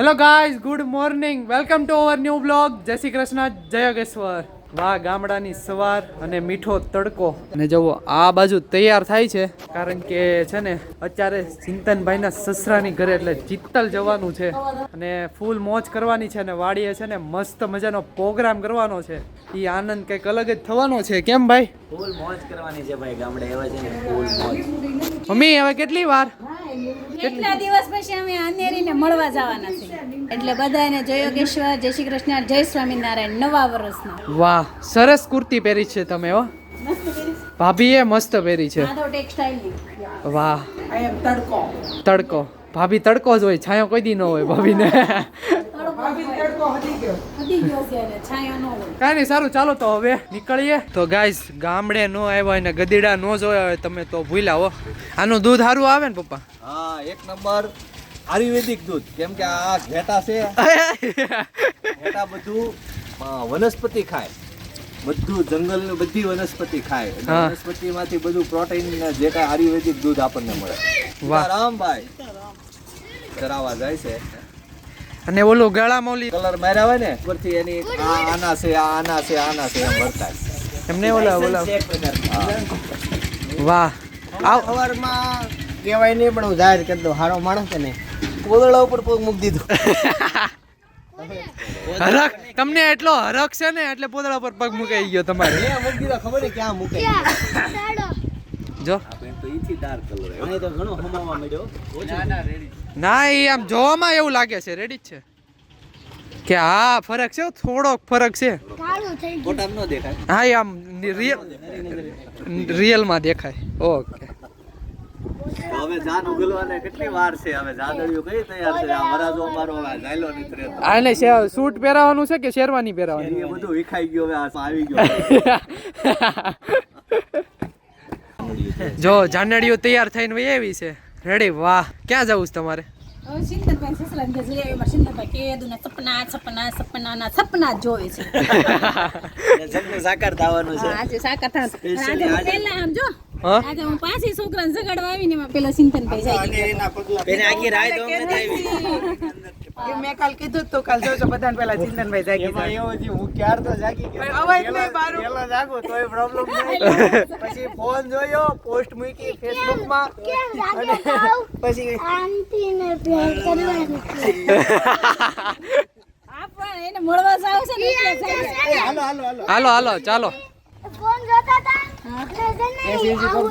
Hello guys good morning welcome to our new blog Jai Shri Krishna જય યોગેશ્વર વાહ ગામડાની સવાર અને મીઠો તડકો. અને જવો આ બાજુ તૈયાર થાય છે. કારણ કે છે ને, અત્યારે ચિંતનભાઈના સસરાની ઘરે એટલે ચિત્તલ જવાનું છે. અને ફૂલ મોજ કરવાની છે અને વાડીએ છે ને મસ્ત મજાનો પ્રોગ્રામ કરવાનો છે. એ આનંદ કંઈક અલગ જ થવાનો છે. કેમ ભાઈ? ફૂલ મોજ કરવાની છે ભાઈ ગામડે એવા છે ને ફૂલ મોજ. મમ્મી હવે કેટલી વાર? કેટલા દિવસ પછી અમે અનેરીને મળવા જવાના છે એટલે બધાને જય યોગેશ્વર જય શ્રી કૃષ્ણ જય સ્વામિનારાયણ નવા વર્ષના. વાહ સરસ કુર્તી પહેરી છે તમે હો. ભાભીએ મસ્ત પહેરી છે. આ તો ટેક્સટાઇલ વાહ તડકો. તડકો. ભાભી તડકો જ હોય છાયો કોઈ દી ન હોય ભાભીને. વધી ગયો. છે અને છાંયો ન હોય. કાંઈ નહીં સારું ચાલો તો હવે નીકળીએ. તો ગાઈસ ગામડે નો આવ્યા હોય ને ગધેડા નો જોયા હોય તમે તો ભૂલ્યા હો. આનું દૂધ સારું આવે ને પપ્પા? હા એક નંબર આયુર્વેદિક દૂધ. કેમ કે આ ઘેટા છે. ઘેટા બધું વનસ્પતિ ખાય. બધું જંગલનું બધી વનસ્પતિ ખાય. વનસ્પતિ માંથી વનસ્પતિમાંથી બધું પ્રોટીન ને જે કાંઈ આયુર્વેદિક દૂધ આપણને મળે. વાહ. રામભાઈ ચરાવા જાય છે અને ઓલું ગળામાં ઓલી કલર માર્યા હોય ને ઉપરથી એની આ આના છે આ આના છે આના છે એમ ભરતા એમને ઓલા ઓલા. વાહ. આવ સવારમાં કહેવાય નહીં પણ હું જાહેર કરી દઉં હારો માણસ છે ને કોદળા ઉપર પગ મૂકી દીધો. હરક તમને એટલો હરક છે ને એટલે પોદળા પર પગ મુકાઈ ગયો તમારે. મેં મૂકી દીધો ખબર નહીં ક્યાં મુકાઈ જો. તો ઈથી ડાર્ક કલર અહીં તો ઘણો હમાવા મળ્યો. ના એ આમ જોવામાં એવું લાગે છે. રેડી જ છે? કે હા ફરક છે થોડોક ફરક છે. ન હા એ આમ રિયલ રિયલમાં દેખાય. ઓકે હવે જાન ઉગલવાને કેટલી વાર છે? હવે જાદળિયું કઈ તૈયાર છે? આ વરાજો અમારો હવે જાયલો નથી આને સૂટ પહેરાવાનું છે કે શેરવાની પહેરાવાની એ બધું વિખાઈ ગયું હવે આ આવી ગયો. જો જાનડીઓ તૈયાર થઈને એવી આવી છે. રેડી વાહ. ક્યાં જવું છે તમારે? હવે સિંતનભાઈ સસરાને ઘરે જઈ આવ્યા. સિંતનભાઈ કીધું ને સપના સપના સપનાના સપના જ જોવે છે. સપનું સાકાર થવાનું છે. આજે સાકાર થવાનું. આજે પહેલા આમ જો આજે હું પાછી છોકરાને જગાડવા આવીને એમાં પેલા સિંતનભાઈ જાય એને આખી રાત આવી. એ મેં કાલ કીધું તું કાલ જોજો બધાને પેલા ચિંતનભાઈ જાગી એમાં એવું છે હું ક્યાર તો જાગી ગયો. અવાજ નહીં બારું. જાગો તોય પ્રોબ્લેમ નહીં. પછી ફોન જોયો પોસ્ટ મૂકી ફેસબુકમાં પછી ને. હાલો હાલો હાલો. હાલો હાલો ચાલો. ફોન જોતા હતા? એટલે છે ને આવું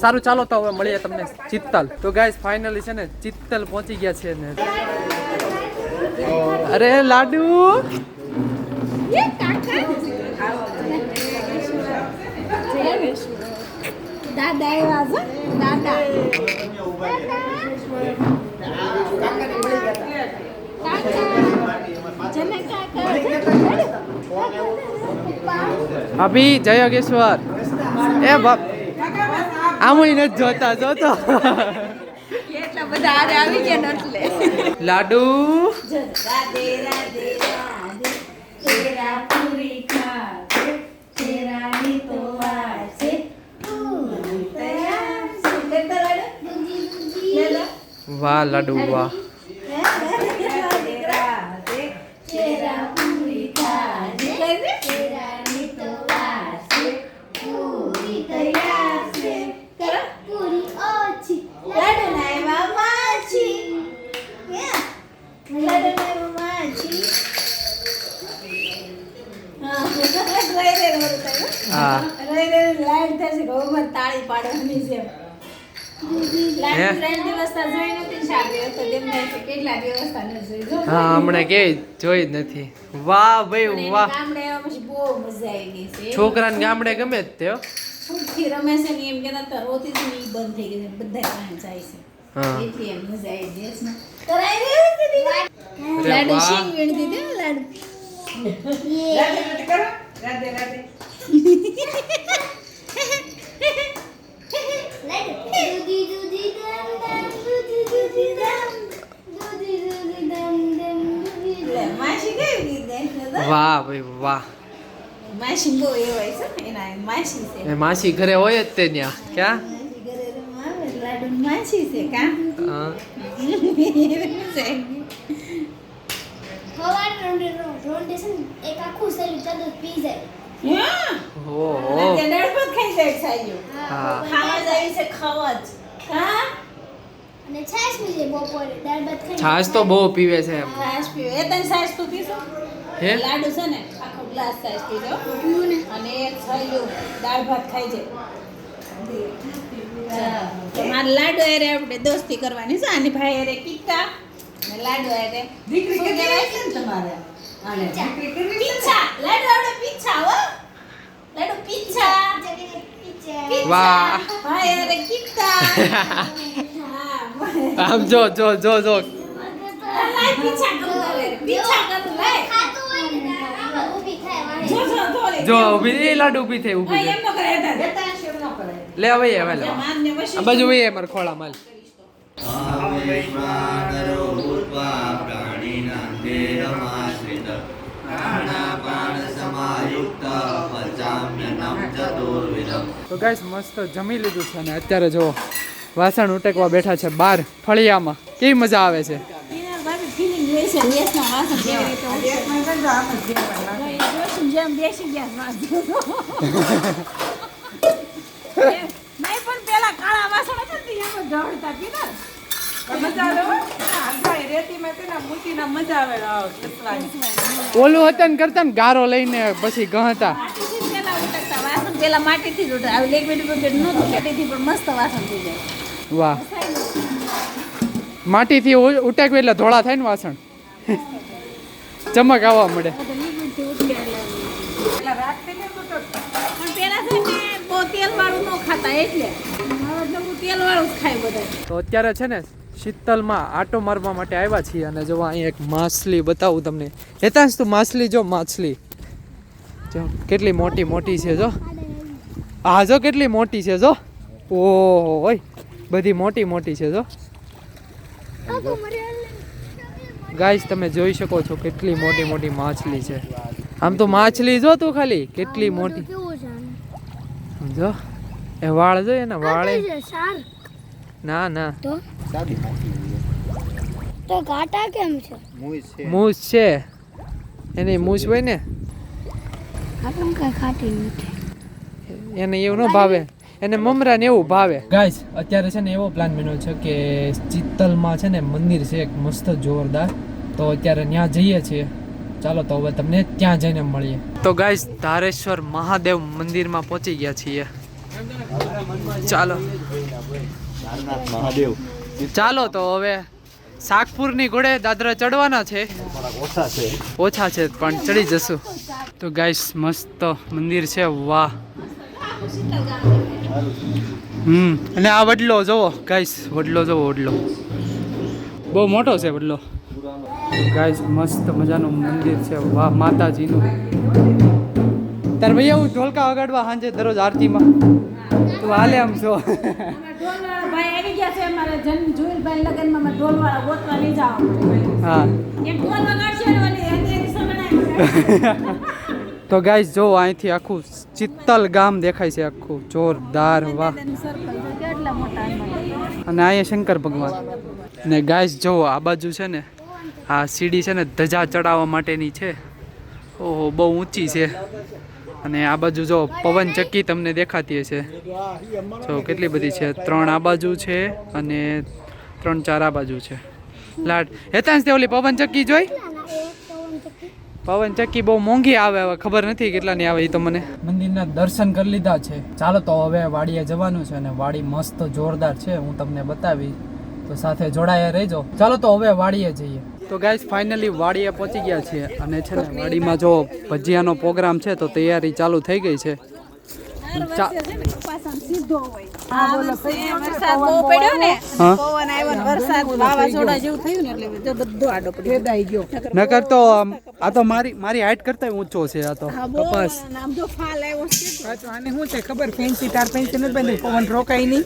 સારું ચાલો તો હવે મળીએ તમને ચિત્તલ. તો ગાઈસ ફાઇનલી છે ને ચિત્તલ પહોંચી ગયા છે ને. અરે લાડુ! અભી દાદા છે. દાદા. જય યોગેશ્વર. એ બાપ આમુય નથી જોતા જોતો. લાડુ બધા આરે આવી ગયા ને એટલે. લાડુ. રાધે તેરા પૂરી ખાધે તેરાની તો વાસે પૂરી તૈયાર છે લેતા લાડુ લેલા વાહ લાડુ વાહ રાધે રાધે તેરા પૂરી ખાધે તેરાની તો વાસે પૂરી તૈયાર છે કરો પૂરી ઓછી લાડુ નાયવા માછી લાડુ નાયવા માછી હા રહી રે બોલું તારું હા રહી રે લાઈટ થશે ગોબર તાળી પાડવાની છે લાઈટ ત્રણ દિવસ તા જોઈ નથી ન જો વાહ ભાઈ વાહ. ગામડે આવ્યા બહુ મજા આવી ગઈ છે. છોકરાને ગામડે ગમે જ તે હો. છૂટથી રમે છે ને એમ કે રોતી ને બંધ થઈ ગઈ બધા જાય છે. લાડુ વાહ. શીંગ વીણ દીધી લાડુ. રાધે રાધે વાહ ભાઈ વાહ. માસી ઘરે હોય જ તે ત્યાં ક્યાં? લાડુ માછી છે કા? હા. હવારે રોંડે રોંડે છે એક આખું શરીર તરત પી જાય. ઓહો. દાળ ભાત ખાઈ જાય સાહેબ હા ખાવા જાય છે ખાવા હા? અને છાશ પી બપોરે દાળ ભાત ખાઈ છાશ તો બહુ પીવે છે એમ. છાશ પીવે. એ તને છાશ તું પીશો? હે? લાડુ છે ને આખો ગ્લાસ છાશ પીજો. ને. અને એક છાલ્યું દાળ ભાત ખાઈ જાય. મારે લાડુ હારે આપણે દોસ્તી કરવાની છે. આની ભાઈ અરે કિક્કા ને લાડુ હારે. દીકરી કહેવાય? છે ને તમારે? પીછા. લાડુ આપણે પીછા હો. લાડુ પીછા. વાહ. ભાઈ હારે કિક્કા આમ જો જો જો જો. પીછા કરું તારે પીછા કરું લાય. ખાતું હોય ને આમાં ઊભી થાય જો જો લાડુ ઊભી થઈ ભાઈ થઈ એમ ન કરે હેતા લે હવે હવે લે આ બાજુ વહી મારા ખોળા માલ. તો ગાઈસ મસ્ત જમી લીધું છે અને અત્યારે જો વાસણ ઉટેકવા બેઠા છે બાર ફળિયામાં. કેવી મજા આવે છે? જેમ બેસી ફિલિંગ ઓલું હતા ને કરતા ને ગારો લઈને પછી ગહતા. પેલા માટી વાસણ પેલા માટીથી જ આવી નહોતું ખેતીથી પણ મસ્ત વાસણ થઈ જાય. વાહ. માટીથી થી ઉટેકવું એટલે ધોળા થાય ને વાસણ. ચમક આવવા મળે. થી પેલા પણ છે ને બહુ તેલ વાળું ન ખાતા એટલે. હવે તેલ વાળું જ ખાય બધા. તો અત્યારે છે ને શીતલમાં આટો મારવા માટે આવ્યા છીએ અને જો અહીં એક માછલી બતાવું તમને. હેતાંશ તું માછલી જો માછલી. જો કેટલી મોટી મોટી છે જો. આ જો કેટલી મોટી છે જો. ઓહો હોય બધી મોટી મોટી છે જો. ગાઈસ તમે જોઈ શકો છો કેટલી મોટી મોટી માછલી છે. આમ તો માછલી જો તું ખાલી કેટલી મોટી. જો. એ વાળ જોઈએ એના વાળે? ના ના. તો? તો કેમ છે? મૂછ છે. એની મૂછ હોય ને આપણે કઈ ખાતી નથી. એને એવું ન ભાવે. એને મમરા ને એવું ભાવે. ગાઈસ અત્યારે છે ને એવો પ્લાન બન્યો છે કે ચિત્તલમાં છે ને મંદિર છે એક મસ્ત જોરદાર. તો અત્યારે ત્યાં જઈએ છીએ. ચાલો તો હવે તમને ત્યાં જઈને મળીએ. તો ગાઈસ ધારેશ્વર મહાદેવ મંદિરમાં પહોંચી ગયા છીએ. ચાલો. મહાદેવ ચાલો તો હવે શાકપુરની ઘોડે દાદરા ચડવાના છે. ઓછા છે, પણ ચડી જશું. તો ગાઈસ મસ્ત મંદિર છે, વાહ. હમ, અને આ વડલો જોવો ગાઈસ વડલો જોવો, વડલો. બહુ મોટો છે વડલો. ગાઈસ મસ્ત મજાનું મંદિર છે, વાહ, માતાજીનું. તાર ભાઈ હું ઢોલકા વગાડવા સાંજે દરરોજ આરતીમાં. તું હાલે આમ છો. ભાઈ આવી ગયા છે અમારા જન જોઈલભાઈ લગનમાં અમારા ઢોલવાળા ગોતવા નહીં જવા હા. ઢોલ વગાડશે તો ગાઈસ જો અહીંથી આખું ચિત્તલ ગામ દેખાય છે આખું. જોરદાર વાહ. અને અહીંયા શંકર ભગવાન. ને ગાઈસ જો આ બાજુ છે ને આ સીડી છે ને ધજા ચડાવવા માટેની છે. ઓહો બહુ ઊંચી છે. અને આ બાજુ જો પવન ચક્કી તમને દેખાતી હશે. જો કેટલી બધી છે? ત્રણ આ બાજુ છે અને ત્રણ ચાર આ બાજુ છે. લાટ હેતાંશ તે ઓલી પવન ચક્કી જોઈ? પવન ચક્કી બહુ મોંઘી આવે હવે, ખબર નથી કેટલાની આવે એ તો મને. મંદિરના દર્શન કરી લીધા છે. ચાલો તો હવે વાડીએ જવાનું છે અને વાડી મસ્ત જોરદાર છે, હું તમને બતાવી તો સાથે જોડાયા રહેજો. ચાલો તો હવે વાડીએ જઈએ. તો ગાઈસ ફાઇનલી વાડીએ પહોંચી ગયા છીએ. અને છે ને વાડીમાં જો ભજીયાનો પ્રોગ્રામ છે તો તૈયારી ચાલુ થઈ ગઈ છે. દર ચા- વર્ષે છે ને કપાસમાં સીધો હોય. આ વર્ષે વરસાદ બહુ પડ્યો ને? હા. પવન આવ્યો ને વરસાદ વાવાઝોડા જેવું થયું ને એટલે જો બધો આડો પડી ગયો. ગયો. નકર તો આ તો મારી મારી હાઈટ કરતા ઊંચો છે આ તો કપાસ. આને શું છે ખબર? ફેન્સી તાર ફેન્સી નથી બંધ પવન રોકાય નહીં.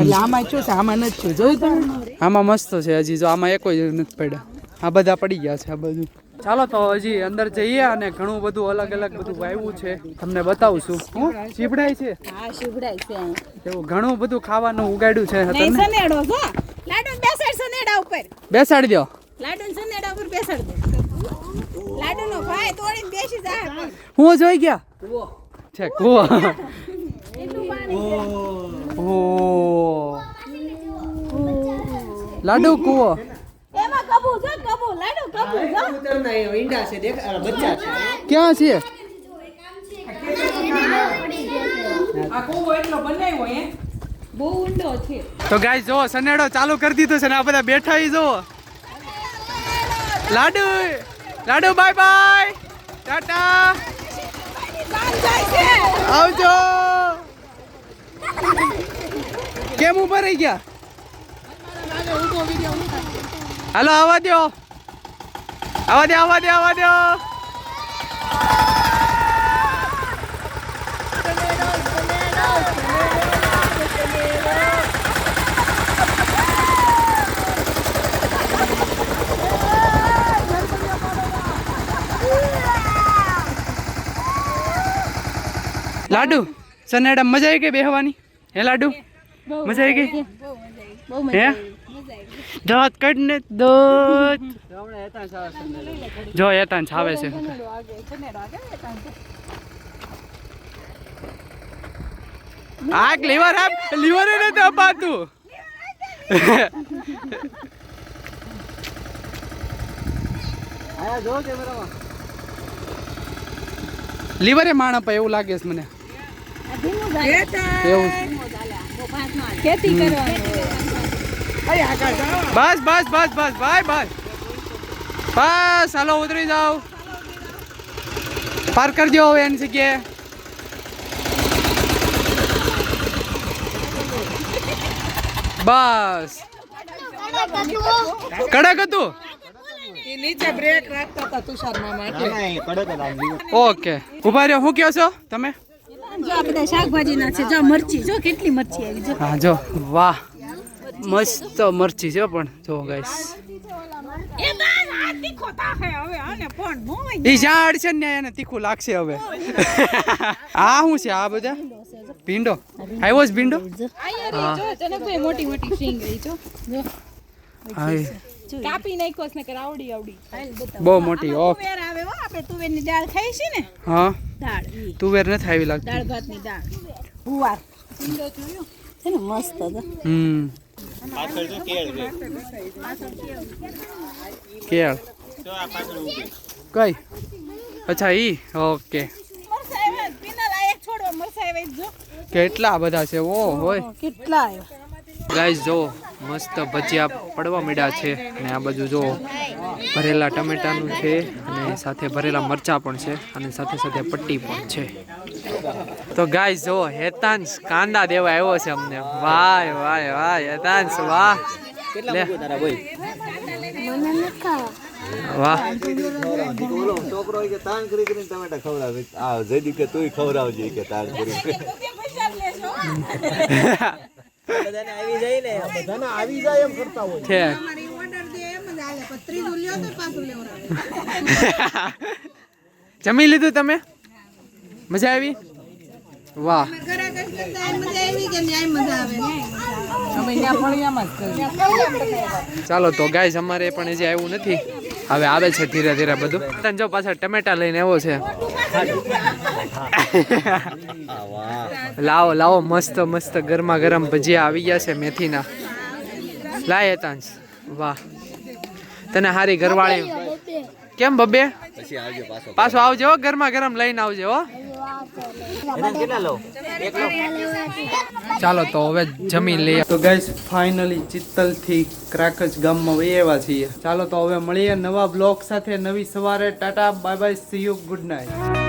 એટલે આમાં શું છે? આમાં નથી જોયું તમે? આમાં મસ્ત છે હજી જો આમાં એકોય નથી પડ્યા. આ બધા પડી ગયા છે આ બધું. ચાલો તો હજી અંદર જઈએ અને ઘણું બધું અલગ અલગ બધું વાવ્યું છે. તમને બતાવું છું હું? ચીપડાય છે? હા શિવડાય છે. એવું ઘણું બધું ખાવાનું ઉગાડ્યું છે નહીં સનેડો જો. લાડુ બેસાડ સનેડા ઉપર. બેસાડી દો. લાડુ સનેડા ઉપર બેસાડ દો. લાડુ નો ભાઈ તોડીને બેસી જા. હું જોઈ ગયા? છે કુવો ઓ. લાડુ કુવો એમાં કબૂ છે કબૂ લાડુ કબૂ જો કબૂતરના એ ઈંડા છે દેખ આ બચ્ચા છે ક્યાં છે? આ કૂવો એટલો બનાવ્યો હે. બહુ ઊંડો છે. તો ગાય જો સનેડો ચાલુ કરી દીધો છે ને આ બધા બેઠા જો Laddu Laddu bye bye. Tata. આવજો. કેમ ઊભા રહી ગયા? હાલો આવવા દો આવવા દે આવવા દે આવવા દો લાડુ સનેડા મજા આવી ગઈ બેહવાની? હે લાડુ? મજા આવી ગઈ. હે? દાંત કડને દોત જો એતાન છાવે છે. આ લીવર આપ લીવર ને તો પાતું આયા જો કેમેરામાં લીવરે માણ અપાય એવું લાગે છે મને. એવું. ખેતી કરવાની. બસ બસ બસ બસ ભાઈ બસ. બસ હાલો ઉતરી જાઓ. પાર કરજો હવે એની જગ્યાએ. બસ. કડક હતું? નીચે બ્રેક રાખતા હતા તુષાર મામા ઓકે. ઊભા રહ્યો. શું કહો છો તમે? જો આ બધા શાકભાજી છે જો મરચી જો કેટલી મરચી આવી જો. હા જો. વાહ. મસ્ત મરચી છે પણ. જો ગાઈસ એ બસ આ તીખો તાહે હવે આને પણ મોય એ ઝાડ છે ને એને તીખું લાગશે હવે. આ શું છે આ બધા? ભીંડો. આવ્યો છે ભીંડો? હા તને કોઈ મોટી મોટી સિંગ રહી જો. જો. કાપી નાખ્યો છે ને આવડી. આવડી બહુ મોટી ઓકે. તુવેર આવે હો આપણે તુવેરની દાળ ખાઈ છે ને? હા. દાળ તુવેર નથી આવી લાગતી. દાળ ભાતની દાળ. ભુવાર. છે ને મસ્ત હતો હમ. કેળ કઈ? અચ્છા ઈ? ઓકે. કેટલા બધા છે? ઓ હોય. કેટલા ગાઈસ જો મસ્ત ભજીયા પડવા મળ્યા છે. અને આ બાજુ જો ભરેલા ટમેટાનું છે અને સાથે ભરેલા મરચા પણ છે અને સાથે સાથે પટ્ટી પણ છે. તો ગાય જો હેતાંશ કાંદા દેવા આવ્યો છે અમને. વાહ વાય વાય હેતાંશ વાહ. વાહ છોકરો કે તાણ કરી કરીને ટમેટા ખવડાવે આ કે તુંય ખવડાવજે કે તાણ કરી આવી જાય ને. આવી જાય એમ કરતા હોય છે. જમી લીધું તમે? મજા આવી? વાહ. ચાલો તો ગાય અમારે પણ હજી આવ્યું નથી. હવે આવે છે ધીરે ધીરે બધું. તને જો પાછા ટમેટા લઈને આવ્યો છે. લાવો લાવો મસ્ત મસ્ત ગરમા ગરમ ભજીયા આવી ગયા છે મેથીના. લાય તાંસ વાહ. તને હારી ઘરવાળી. કેમ બબે? પાછો પાછો આવજો હો, ગરમા ગરમ લઈને આવજો ચાલો તો હવે જમી લઈએ. તો ગાઈસ ફાઇનલી ચિત્તલથી ક્રાકજ ગામમાં આવ્યા છીએ. ચાલો તો હવે મળીએ નવા બ્લોગ સાથે. નવી સવારે. Tata bye bye see you good night